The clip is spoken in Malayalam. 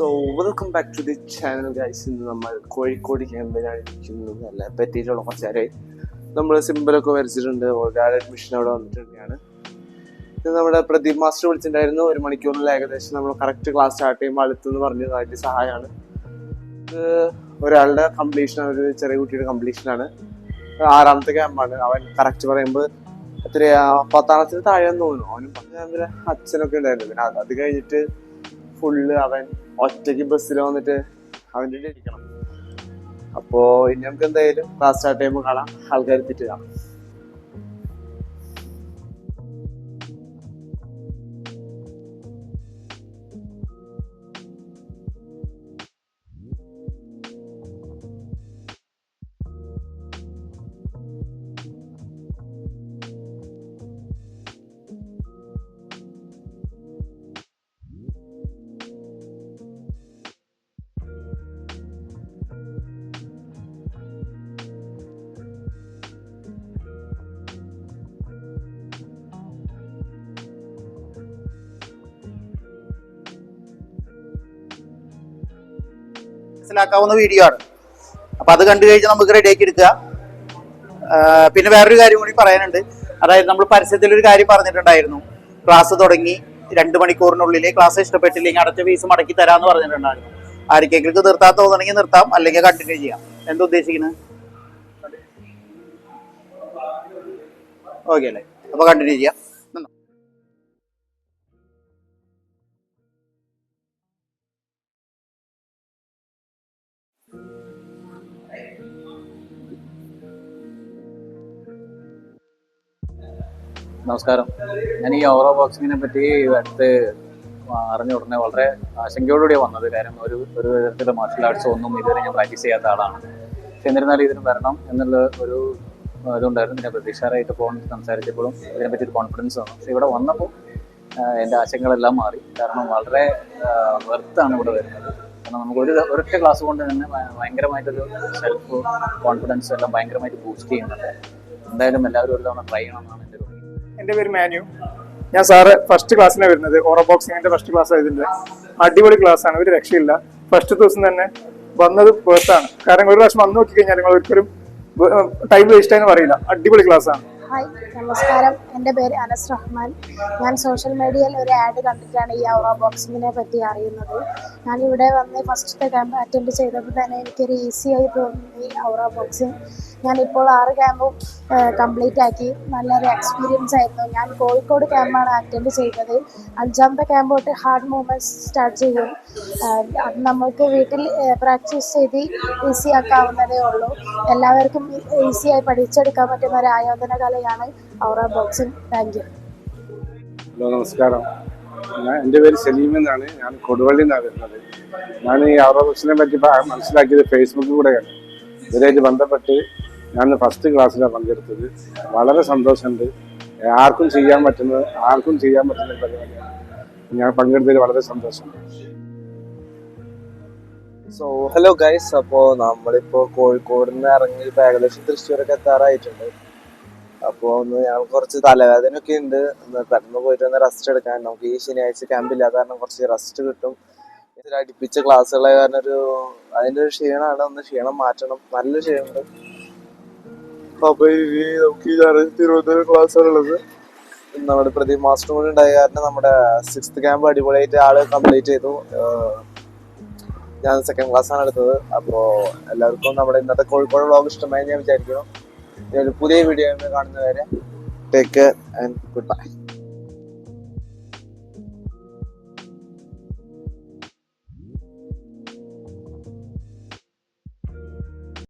So welcome back to the channel guys ഇന്ന് നമ്മൾ കോഴിക്കോട് ക്യാമ്പിലാണ് ഇരിക്കുന്നത് അല്ല പറ്റിയിട്ടുള്ള കുറച്ചേരായി നമ്മൾ സിമ്പിളൊക്കെ വരച്ചിട്ടുണ്ട്. ഒരാൾ അഡ്മിഷൻ അവിടെ വന്നിട്ടുണ്ടാണ് ഇത് നമ്മുടെ പ്രദീപ് മാസ്റ്റർ വിളിച്ചിട്ടുണ്ടായിരുന്നു. ഒരു മണിക്കൂറിൽ ഏകദേശം നമ്മൾ കറക്റ്റ് ക്ലാസ് സ്റ്റാർട്ട് ചെയ്യുമ്പോൾ അടുത്തെന്ന് പറഞ്ഞു അതിന്റെ സഹായമാണ്. ഇത് ഒരാളുടെ കംപ്ലീഷൻ ഒരു ചെറിയ കുട്ടിയുടെ കംപ്ലീഷനാണ് ആറാമത്തെ ക്യാമ്പാണ് അവൻ കറക്റ്റ് പറയുമ്പോൾ എത്രയാ? പത്താമത്തിന് താഴെന്ന് തോന്നുന്നു. അവനും പത്ത് ക്യാമ്പിലെ അച്ഛനൊക്കെ ഉണ്ടായിരുന്നു. പിന്നെ അത് കഴിഞ്ഞിട്ട് ഫുള്ള് അവൻ ഒറ്റയ്ക്ക് ബസ്സിൽ വന്നിട്ട് അവന്റെ ഇരിക്കണം. അപ്പോ ഇനി നമുക്ക് എന്തായാലും ക്ലാസ് സ്റ്റാർട്ട് ചെയ്യുമ്പോൾ കാണാം. ആൾക്കാർ എത്തിയിട്ട് കാണാം. മനസ്സിലാക്കാവുന്ന വീഡിയോ ആണ്. അപ്പൊ അത് കണ്ടു കഴിഞ്ഞാൽ നമുക്ക് റെഡിയാക്കി എടുക്കുക. പിന്നെ വേറൊരു കാര്യം കൂടി പറയാനുണ്ട്. അതായത് നമ്മൾ പരസ്യത്തിൽ ഒരു കാര്യം പറഞ്ഞിട്ടുണ്ടായിരുന്നു. ക്ലാസ് തുടങ്ങി രണ്ട് മണിക്കൂറിനുള്ളിൽ ക്ലാസ് ഇഷ്ടപ്പെട്ടില്ലെങ്കിൽ അടച്ച ഫീസ് മടക്കി തരാമെന്ന് പറഞ്ഞിട്ടുണ്ടായിരുന്നു. ആർക്കെങ്കിലും നിർത്താൻ തോന്നണമെങ്കിൽ നിർത്താം അല്ലെങ്കിൽ കണ്ടിന്യൂ ചെയ്യാം. എന്താ ഉദ്ദേശിക്കുന്നത്? ഓക്കെ അല്ലേ? അപ്പൊ കണ്ടിന്യൂ ചെയ്യാം. നമസ്കാരം. ഞാൻ ഈ ഓറോ ബോക്സിങ്ങിനെ പറ്റി അടുത്ത് അറിഞ്ഞ ഉടനെ വളരെ ആശങ്കയോടുകൂടി വന്നത്. കാര്യം ഒരു ഒരു തരത്തിലുള്ള മാർഷൽ ആർട്സ് ഒന്നും ഇതുവരെ ഞാൻ പ്രാക്ടീസ് ചെയ്യാത്ത ആളാണ്. പക്ഷെ എന്നിരുന്നാലും ഇതിന് വരണം എന്നുള്ള ഒരു ഇതുണ്ടായിരുന്നു. പിന്നെ പ്രതീക്ഷാറായിട്ട് ഫോൺ സംസാരിച്ചപ്പോഴും ഇതിനെപ്പറ്റി ഒരു കോൺഫിഡൻസ് വന്നു. പക്ഷെ ഇവിടെ വന്നപ്പോൾ എന്റെ ആശങ്കകളെല്ലാം മാറി. കാരണം വളരെ വെർത്താണ് ഇവിടെ വരുന്നത്. കാരണം നമുക്ക് ഒരു ഒരൊറ്റ ക്ലാസ് കൊണ്ട് തന്നെ ഭയങ്കരമായിട്ടൊരു സെൽഫ് കോൺഫിഡൻസ് എല്ലാം ഭയങ്കരമായിട്ട് ബൂസ്റ്റ് ചെയ്യുന്നുണ്ട്. എന്തായാലും എല്ലാവരും ഒരു തവണ ട്രൈ ചെയ്യണമെന്നാണ് എന്റെ ഒരു എന്റെ പേര് മാനു ഞാൻ സാറ് ഫസ്റ്റ് ക്ലാസ്സിനെ വരുന്നത്. ഓറോ ബോക്സിങ്ങിന്റെ ഫസ്റ്റ് ക്ലാസ് ആയതിന്റെ അടിപൊളി ക്ലാസ് ആണ്. ഒരു രക്ഷയില്ല. ഫസ്റ്റ് ദിവസം തന്നെ വന്നത് പേർത്താണ് കാരണം ഒരു പ്രാവശ്യം വന്ന് നോക്കി കഴിഞ്ഞാൽ നിങ്ങൾ ഒരിക്കലും ടൈം വേസ്റ്റ് ആയെന്ന് പറയില്ല. അടിപൊളി ക്ലാസ് ആണ്. ഹായ് നമസ്കാരം. എന്റെ പേര് അനസ് റഹ്മാൻ. ഞാൻ സോഷ്യൽ മീഡിയയിൽ ഒരു ആഡ് കണ്ടിട്ടാണ് ഈ ഔറ ബോക്സിങ്ങിനെ പറ്റി അറിയുന്നത്. ഞാൻ ഇവിടെ വന്ന് ഫസ്റ്റത്തെ ക്യാമ്പ് അറ്റൻഡ് ചെയ്തപ്പോൾ തന്നെ എനിക്കൊരു ഈസി ആയി തോന്നി ഔറ ബോക്സിങ്. ഇപ്പോൾ ആറ് ക്യാമ്പും കംപ്ലീറ്റ് ആക്കി. നല്ലൊരു എക്സ്പീരിയൻസ് ആയിരുന്നു. ഞാൻ കോഴിക്കോട് ക്യാമ്പാണ് അറ്റൻഡ് ചെയ്തത്. അഞ്ചാമത്തെ ക്യാമ്പ് തൊട്ട് ഹാർഡ് മൂവ്മെന്റ്സ് സ്റ്റാർട്ട് ചെയ്യും. അത് നമുക്ക് വീട്ടിൽ പ്രാക്ടീസ് ചെയ്ത് ഈസി ആക്കാവുന്നതേ ഉള്ളൂ. എല്ലാവർക്കും ഈസിയായി പഠിച്ചെടുക്കാൻ പറ്റുന്ന ഒരു ആയോധന കലയാണ് ഔറ ബോക്സിംഗ് താങ്ക് യു ഹലോ നമസ്കാരം. ഞാൻ എന്റെ പേര് സലീം എന്നാണ്. ഞാൻ കൊടുവള്ളി നിന്നാണ് വരുന്നത്. ഞാൻ ഈ ഔറോബക്സിനെ പറ്റി പ- മനസ്സിലാക്കിയത് ഫേസ്ബുക്കിൽ കൂടെയാണ്. ഇവരായിട്ട് ബന്ധപ്പെട്ട് ഞാൻ ഫസ്റ്റ് ക്ലാസ്സിലാണ് പങ്കെടുത്തത്. വളരെ സന്തോഷമുണ്ട്. ആർക്കും ചെയ്യാൻ പറ്റുന്നത് ആർക്കും ചെയ്യാൻ പറ്റുന്ന പരിപാടിയാണ്. ഞാൻ പങ്കെടുത്തതിൽ വളരെ സന്തോഷമുണ്ട്. സോ ഹലോ ഗൈസ് അപ്പോൾ നമ്മളിപ്പോൾ കോഴിക്കോട് നിന്ന് ഇറങ്ങി ഇപ്പോൾ ഏകദേശം തൃശ്ശൂരൊക്കെ എത്താറായിട്ടുണ്ട്. അപ്പോൾ ഒന്ന് ഞങ്ങൾ കുറച്ച് തലവേദന ഒക്കെ ഉണ്ട്. ഒന്ന് പെട്ടെന്ന് പോയിട്ട് ഒന്ന് റെസ്റ്റ് എടുക്കാൻ. നമുക്ക് ഈ ശനിയാഴ്ച ക്യാമ്പ് ഇല്ലാത്ത കാരണം കുറച്ച് റെസ്റ്റ് കിട്ടും. ഇതിൽ അടുപ്പിച്ച ക്ലാസ്സുകളെ കാരണം ഒരു അതിന്റെ ഒരു ക്ഷീണമാണ്. ഒന്ന് ക്ഷീണം മാറ്റണം. നല്ല ക്ഷീണമുണ്ട്. അപ്പോൾ ഇനി നമുക്ക് ഈ തിരുവനന്തപുരം ക്ലാസ്സുകളുള്ളത് നമ്മുടെ പ്രദീപ് മാസ്റ്റർ കൂടി ഉണ്ടായ കാരണം നമ്മുടെ സിക്സ്ത് ക്യാമ്പ് അടിപൊളിയായിട്ട് ആൾ കംപ്ലീറ്റ് ചെയ്തു. ഞാൻ സെക്കൻഡ് ക്ലാസ് ആണ് എടുത്തത്. അപ്പോൾ എല്ലാവർക്കും നമ്മുടെ ഇന്നത്തെ കോഴിക്കോട് വ്ളോഗ് ഇഷ്ടമായി ഞാൻ വിചാരിക്കുന്നു. പുതിയ വീഡിയോ കാണുന്നവരെ ടേക്ക് ആൻഡ് ഗുഡ് ബൈ